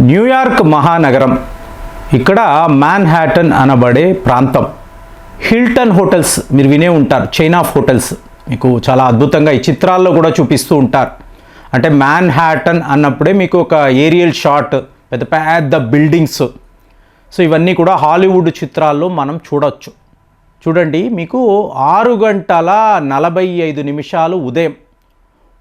New York మహానగరం. ఇక్కడ Manhattan అనబడే ప్రాంతం. హిల్టన్ హోటల్స్ మీరు వినే ఉంటారు. Chain of hotels. మీకు చాలా అద్భుతంగా ఈ చిత్రాల్లో కూడా చూపిస్తూ ఉంటారు. అంటే మ్యాన్హాటన్ అన్నప్పుడే మీకు ఒక ఏరియల్ షాట్ పెద్ద పెద్ద బిల్డింగ్స్. సో ఇవన్నీ కూడా హాలీవుడ్ చిత్రాల్లో మనం చూడవచ్చు చూడండి మీకు ఆరు గంటల నలభై ఐదు నిమిషాలు ఉదయం.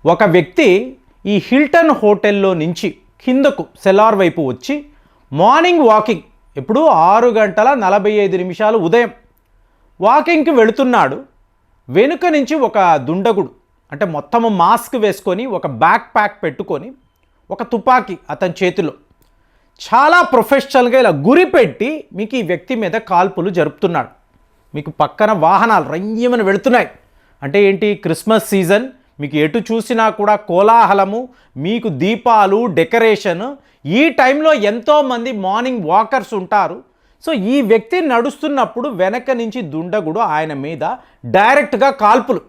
ఒక వ్యక్తి ఈ హిల్టన్ హోటల్లో నుంచి కిందకు సెల్లార్ వైపు వచ్చి మార్నింగ్ వాకింగ్. ఇప్పుడు ఆరు గంటల నలభై ఐదు నిమిషాలు ఉదయం. వాకింగ్కి వెళుతున్నాడు వెనుక నుంచి ఒక దుండగుడు. అంటే మొత్తము మాస్క్ వేసుకొని ఒక బ్యాక్ ప్యాక్ పెట్టుకొని ఒక తుపాకీ అతని చేతిలో. చాలా ప్రొఫెషనల్గా ఇలా గురి పెట్టి మీకు ఈ వ్యక్తి మీద కాల్పులు జరుపుతున్నాడు. మీకు పక్కన వాహనాలు రంగ్యమని వెళుతున్నాయి. అంటే ఏంటి? Christmas season. మీకు ఎటు చూసినా కూడా కోలాహలము మీకు దీపాలు డెకరేషన్. ఈ టైంలో ఎంతోమంది మార్నింగ్ వాకర్స్ ఉంటారు. సో ఈ వ్యక్తి నడుస్తున్నప్పుడు వెనక నుంచి దుండగుడు ఆయన మీద డైరెక్ట్గా కాల్పులు.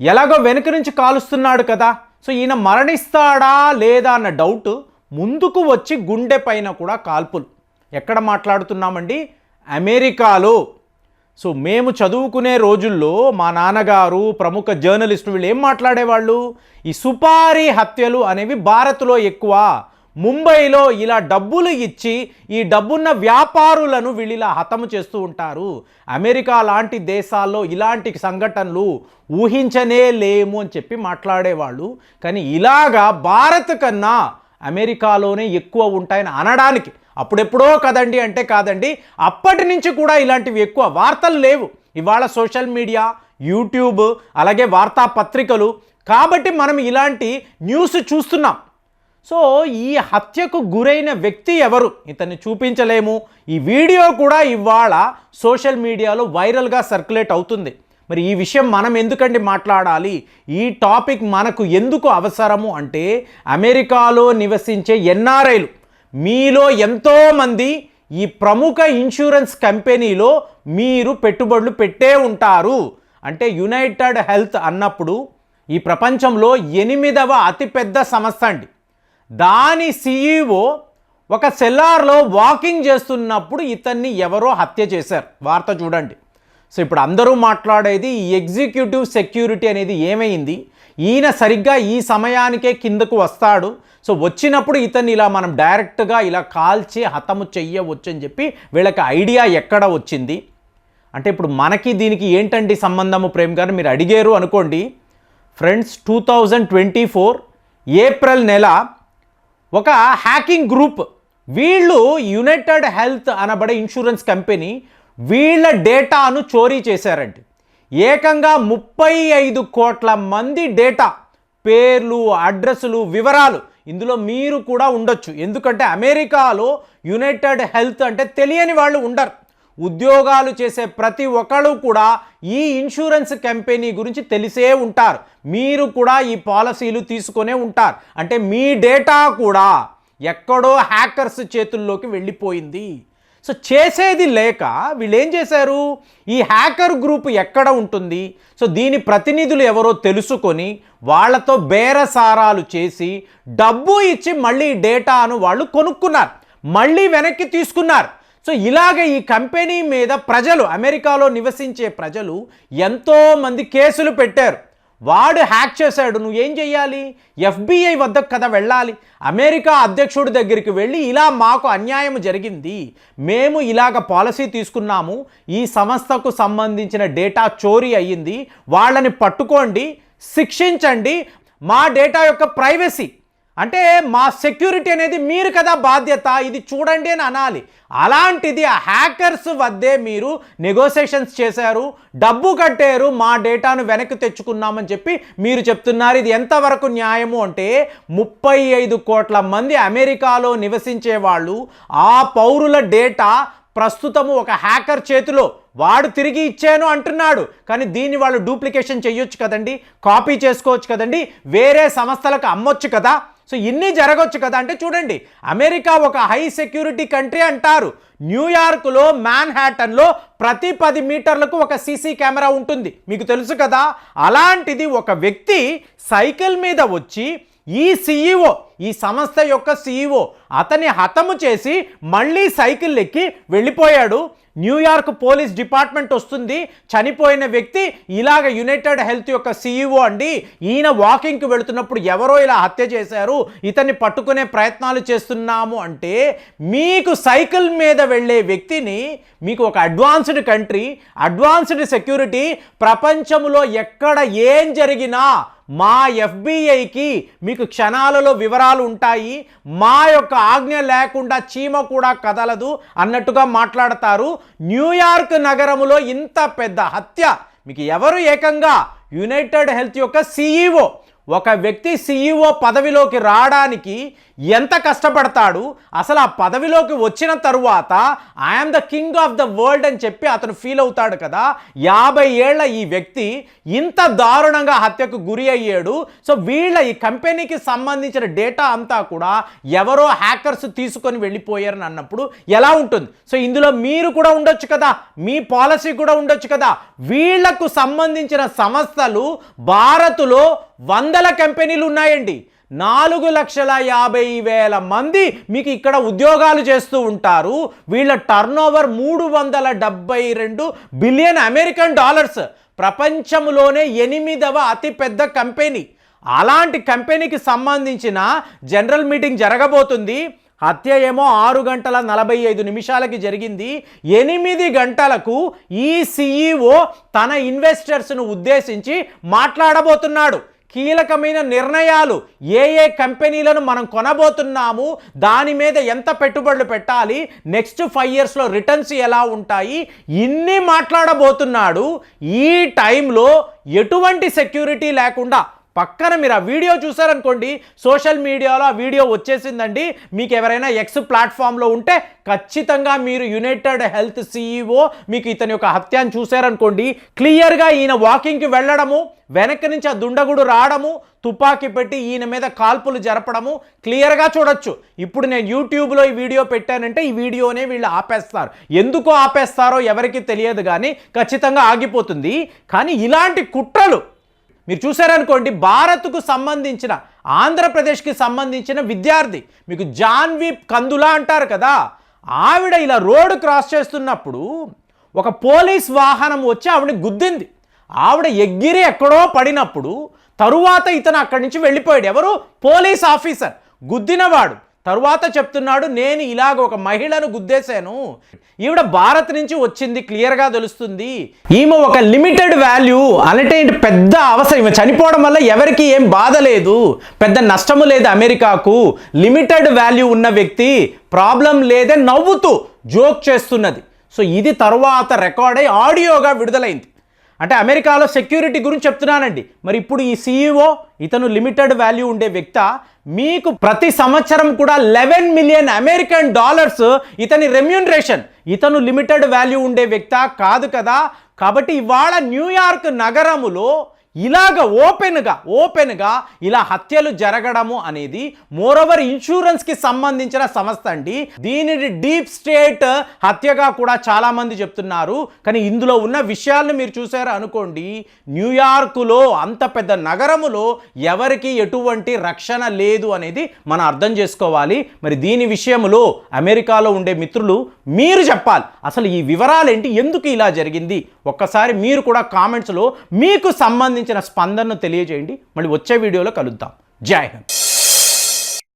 ఎలాగో వెనక నుంచి కాలుస్తున్నాడు కదా. సో ఈయన మరణిస్తాడా లేదా అన్న డౌట్ ముందుకు వచ్చి గుండె పైన కూడా కాల్పులు. ఎక్కడ మాట్లాడుతున్నామండి? అమెరికాలో. సో మేము చదువుకునే రోజుల్లో మా నాన్నగారు ప్రముఖ జర్నలిస్టు వీళ్ళు ఏం మాట్లాడేవాళ్ళు? ఈ సుపారీ హత్యలు అనేవి భారత్లో ఎక్కువ. ముంబైలో ఇలా డబ్బులు ఇచ్చి ఈ డబ్బున్న వ్యాపారులను వీళ్ళు ఇలా హతము చేస్తూ ఉంటారు. అమెరికా లాంటి దేశాల్లో ఇలాంటి సంఘటనలు ఊహించనే లేము అని చెప్పి మాట్లాడేవాళ్ళు. కానీ ఇలాగా భారత్ కన్నా అమెరికాలోనే ఎక్కువ ఉంటాయని అనడానికి అప్పుడెప్పుడో కదండి అంటే కాదండి అప్పటి నుంచి కూడా ఇలాంటివి ఎక్కువ వార్తలు లేవు. ఇవాళ సోషల్ మీడియా యూట్యూబ్ అలాగే వార్తాపత్రికలు కాబట్టి మనం ఇలాంటి న్యూస్ చూస్తున్నాం. సో ఈ హత్యకు గురైన వ్యక్తి ఎవరు? ఇతన్ని చూపించలేము. ఈ వీడియో కూడా ఇవాళ సోషల్ మీడియాలో వైరల్గా సర్క్యులేట్ అవుతుంది. మరి ఈ విషయం మనం ఎందుకండి మాట్లాడాలి? ఈ టాపిక్ మనకు ఎందుకు అవసరము అంటే అమెరికాలో నివసించే ఎన్ఆర్ఐలు మీలో ఎంతోమంది ఈ ప్రముఖ ఇన్సూరెన్స్ కంపెనీలో మీరు పెట్టుబడులు పెట్టే ఉంటారు. అంటే యునైటెడ్ హెల్త్ అన్నప్పుడు ఈ ప్రపంచంలో ఎనిమిదవ అతిపెద్ద సంస్థ అండి. దాని సీఈఓ ఒక సెల్లార్లో వాకింగ్ చేస్తున్నప్పుడు ఇతన్ని ఎవరో హత్య చేశారు. వార్త చూడండి. సో ఇప్పుడు అందరూ మాట్లాడేది ఈ ఎగ్జిక్యూటివ్ సెక్యూరిటీ అనేది ఏమైంది? ఈయన సరిగ్గా ఈ సమయానికే కిందకు వస్తాడు. సో వచ్చినప్పుడు ఇతన్ని ఇలా మనం డైరెక్ట్గా ఇలా కాల్చి హతము చెయ్యవచ్చు అని చెప్పి వీళ్ళకి ఐడియా ఎక్కడ వచ్చింది? అంటే ఇప్పుడు మనకి దీనికి ఏంటండి సంబంధము ప్రేమ్ గారు? మీరు అడిగారు అనుకోండి. Friends two thousand twenty four April నెల ఒక హ్యాకింగ్ గ్రూప్ వీళ్ళు యునైటెడ్ హెల్త్ అనబడే ఇన్సూరెన్స్ కంపెనీ వీళ్ళ డేటాను చోరీ చేశారండి. ఏకంగా ముప్పై ఐదు కోట్ల మంది డేటా పేర్లు అడ్రస్లు వివరాలు ఇందులో మీరు కూడా ఉండొచ్చు. ఎందుకంటే అమెరికాలో యునైటెడ్ హెల్త్ అంటే తెలియని వాళ్ళు ఉండరు. ఉద్యోగాలు చేసే ప్రతి ఒక్కళ్ళు కూడా ఈ ఇన్సూరెన్స్ కంపెనీ గురించి తెలిసే ఉంటారు. మీరు కూడా ఈ పాలసీలు తీసుకునే ఉంటారు. అంటే మీ డేటా కూడా ఎక్కడో హ్యాకర్స్ చేతుల్లోకి వెళ్ళిపోయింది. సో చేసేది లేక వీళ్ళు ఏం చేశారు? ఈ హ్యాకర్ గ్రూప్ ఎక్కడ ఉంటుంది? సో దీని ప్రతినిధులు ఎవరో తెలుసుకొని వాళ్ళతో బేరసారాలు చేసి డబ్బు ఇచ్చి మళ్ళీ డేటాను వాళ్ళు కొనుక్కున్నారు. మళ్ళీ వెనక్కి తీసుకున్నారు. సో ఇలాగ ఈ కంపెనీ మీద ప్రజలు అమెరికాలో నివసించే ప్రజలు ఎంతోమంది కేసులు పెట్టారు. వాడు హ్యాక్ చేశాడు నువ్వు ఏం చెయ్యాలి? ఎఫ్బిఐ వద్దకు కదా వెళ్ళాలి. అమెరికా అధ్యక్షుడి దగ్గరికి వెళ్ళి ఇలా మాకు అన్యాయం జరిగింది. మేము ఇలాగ పాలసీ తీసుకున్నాము. ఈ సంస్థకు సంబంధించిన డేటా చోరీ అయ్యింది. వాళ్ళని పట్టుకోండి శిక్షించండి. మా డేటా యొక్క ప్రైవసీ అంటే మా సెక్యూరిటీ అనేది మీరు కదా బాధ్యత ఇది చూడండి అని అనాలి. అలాంటిది ఆ హ్యాకర్స్ వద్దే మీరు నెగోసియేషన్స్ చేశారు డబ్బు కట్టారు మా డేటాను వెనక్కి తెచ్చుకున్నామని చెప్పి మీరు చెప్తున్నారు. ఇది ఎంతవరకు న్యాయము అంటే ముప్పై ఐదు కోట్ల మంది అమెరికాలో నివసించే వాళ్ళు ఆ పౌరుల డేటా ప్రస్తుతము ఒక హ్యాకర్ చేతిలో. వాడు తిరిగి ఇచ్చాను అంటున్నాడు. కానీ దీన్ని వాళ్ళు డూప్లికేషన్ చేయొచ్చు కదండి కాపీ చేసుకోవచ్చు కదండి వేరే సంస్థలకు అమ్మొచ్చు కదా. సో ఇన్ని జరగవచ్చు కదా అంటే చూడండి అమెరికా ఒక హై సెక్యూరిటీ కంట్రీ అంటారు. న్యూయార్క్లో మ్యాన్హాటన్లో ప్రతి పది మీటర్లకు ఒక సీసీ కెమెరా ఉంటుంది. మీకు తెలుసు కదా? అలాంటిది ఒక వ్యక్తి సైకిల్ మీద వచ్చి ఈ సీఈఓ ఈ సంస్థ యొక్క సీఈఓ అతన్ని హతము చేసి మళ్ళీ సైకిల్ ఎక్కి వెళ్ళిపోయాడు. న్యూయార్క్ పోలీస్ డిపార్ట్మెంట్ వస్తుంది. చనిపోయిన వ్యక్తి ఇలాగ యునైటెడ్ హెల్త్ యొక్క సీఈఓ అండి. ఈయన వాకింగ్కి వెళుతున్నప్పుడు ఎవరో ఇలా హత్య చేశారు. ఇతన్ని పట్టుకునే ప్రయత్నాలు చేస్తున్నాము అంటే మీకు సైకిల్ మీద వెళ్ళే వ్యక్తిని మీకు ఒక అడ్వాన్స్డ్ కంట్రీ అడ్వాన్స్డ్ సెక్యూరిటీ ప్రపంచంలో ఎక్కడ ఏం జరిగినా మా ఎఫ్బిఐకి మీకు క్షణాలలో వివరాలు ఉంటాయి. మా యొక్క ఆజ్ఞ లేకుండా చీమ కూడా కదలదు అన్నట్టుగా మాట్లాడతారు. న్యూయార్క్ నగరములో ఇంత పెద్ద హత్య. మీకు ఎవరు ఏకంగా? యునైటెడ్ హెల్త్ యొక్క సీఈఓ. ఒక వ్యక్తి సీఈఓ పదవిలోకి రావడానికి ఎంత కష్టపడతాడు? అసలు ఆ పదవిలోకి వచ్చిన తరువాత I'm the king of the world అని చెప్పి అతను ఫీల్ అవుతాడు కదా? యాభై ఏళ్ళ ఈ వ్యక్తి ఇంత దారుణంగా హత్యకు గురి అయ్యాడు. సో వీళ్ళ ఈ కంపెనీకి సంబంధించిన డేటా అంతా కూడా ఎవరో హ్యాకర్స్ తీసుకొని వెళ్ళిపోయారని అన్నప్పుడు ఎలా ఉంటుంది? సో ఇందులో మీరు కూడా ఉండొచ్చు కదా? మీ పాలసీ కూడా ఉండొచ్చు కదా? వీళ్ళకు సంబంధించిన సంస్థలు భారత్లో వందల కంపెనీలు ఉన్నాయండి. నాలుగు లక్షల యాభై వేల మంది మీకు ఇక్కడ ఉద్యోగాలు చేస్తూ ఉంటారు. వీళ్ళ టర్న్ ఓవర్ మూడు వందల డెబ్బై రెండు బిలియన్ అమెరికన్ డాలర్స్. ప్రపంచంలోనే ఎనిమిదవ అతిపెద్ద కంపెనీ. అలాంటి కంపెనీకి సంబంధించిన జనరల్ మీటింగ్ జరగబోతుంది. హత్య ఏమో ఆరు గంటల నలభై ఐదు నిమిషాలకి జరిగింది. ఎనిమిది గంటలకు ఈ సిఈఓ తన ఇన్వెస్టర్స్ను ఉద్దేశించి మాట్లాడబోతున్నాడు. కీలకమైన నిర్ణయాలు ఏ ఏ కంపెనీలను మనం కొనబోతున్నాము దాని మీద ఎంత పెట్టుబడులు పెట్టాలి నెక్స్ట్ ఫైవ్ ఇయర్స్లో రిటర్న్స్ ఎలా ఉంటాయి ఇన్ని మాట్లాడబోతున్నాడు. ఈ టైంలో ఎటువంటి సెక్యూరిటీ లేకుండా పక్కన మీరు ఆ వీడియో చూసారనుకోండి సోషల్ మీడియాలో ఆ వీడియో వచ్చేసిందండి. మీకు ఎవరైనా ఎక్స్ ప్లాట్ఫామ్లో ఉంటే ఖచ్చితంగా మీరు యునైటెడ్ హెల్త్ సీఈఓ మీకు ఇతని యొక్క హత్యాన్ని చూసారనుకోండి క్లియర్గా ఈయన వాకింగ్కి వెళ్ళడము వెనక్కి నుంచి ఆ దుండగుడు రావడము తుపాకీ పెట్టి ఈయన మీద కాల్పులు జరపడము క్లియర్గా చూడొచ్చు. ఇప్పుడు నేను యూట్యూబ్లో ఈ వీడియో పెట్టానంటే ఈ వీడియోనే వీళ్ళు ఆపేస్తారు. ఎందుకు ఆపేస్తారో ఎవరికి తెలియదు కానీ ఖచ్చితంగా ఆగిపోతుంది. కానీ ఇలాంటి కుట్రలు మీరు చూసారనుకోండి భారత్కు సంబంధించిన ఆంధ్రప్రదేశ్కి సంబంధించిన విద్యార్థి మీకు జాన్వి కందులా అంటారు కదా ఆవిడ ఇలా రోడ్డు క్రాస్ చేస్తున్నప్పుడు ఒక పోలీస్ వాహనం వచ్చి ఆవిడని గుద్దింది. ఆవిడ ఎగ్గిరి ఎక్కడో పడినప్పుడు తరువాత ఇతను అక్కడి నుంచి వెళ్ళిపోయాడు. ఎవరు? Police officer. గుద్దినవాడు. తరువాత చెప్తున్నాడు నేను ఇలాగ ఒక మహిళను గుద్దేశాను. ఈవిడ భారత్ నుంచి వచ్చింది క్లియర్గా తెలుస్తుంది. ఈమె ఒక లిమిటెడ్ వాల్యూ అంటే పెద్ద అవసరం. ఈమె చనిపోవడం వల్ల ఎవరికి ఏం బాధ లేదు. పెద్ద నష్టము లేదు అమెరికాకు. లిమిటెడ్ వాల్యూ ఉన్న వ్యక్తి ప్రాబ్లం లేదే నవ్వుతూ జోక్ చేస్తున్నది. సో ఇది తరువాత రికార్డ్ అయి ఆడియోగా విడుదలైంది. అంటే అమెరికాలో సెక్యూరిటీ గురించి చెప్తున్నానండి. మరి ఇప్పుడు ఈ సీఈఓ ఇతను లిమిటెడ్ వాల్యూ ఉండే వ్యక్త మీకు ప్రతి సంవత్సరం కూడా లెవెన్ మిలియన్ అమెరికన్ డాలర్స్ ఇతని రెమ్యూనరేషన్ ఇతను లిమిటెడ్ వాల్యూ ఉండే వ్యక్త కాదు కదా. కాబట్టి ఇవాళ న్యూయార్క్ నగరములో ఇలాగ ఓపెన్గా ఓపెన్గా ఇలా హత్యలు జరగడము అనేది మోరోవర్ ఇన్సూరెన్స్కి సంబంధించిన సంస్థ అండి. దీనిని డీప్ స్టేట్ హత్యగా కూడా చాలామంది చెప్తున్నారు. కానీ ఇందులో ఉన్న విషయాలను మీరు చూసారు అనుకోండి. న్యూయార్కులో అంత పెద్ద నగరములో ఎవరికి ఎటువంటి రక్షణ లేదు అనేది మనం అర్థం చేసుకోవాలి. మరి దీని విషయంలో అమెరికాలో ఉండే మిత్రులు మీరు చెప్పాలి. అసలు ఈ వివరాలేంటి? ఎందుకు ఇలా జరిగింది? ఒక్కసారి మీరు కూడా కామెంట్స్లో మీకు సంబంధించిన స్పందనను తెలియజేయండి. మళ్ళీ వచ్చే వీడియోలో కలుద్దాం. జై హింద్.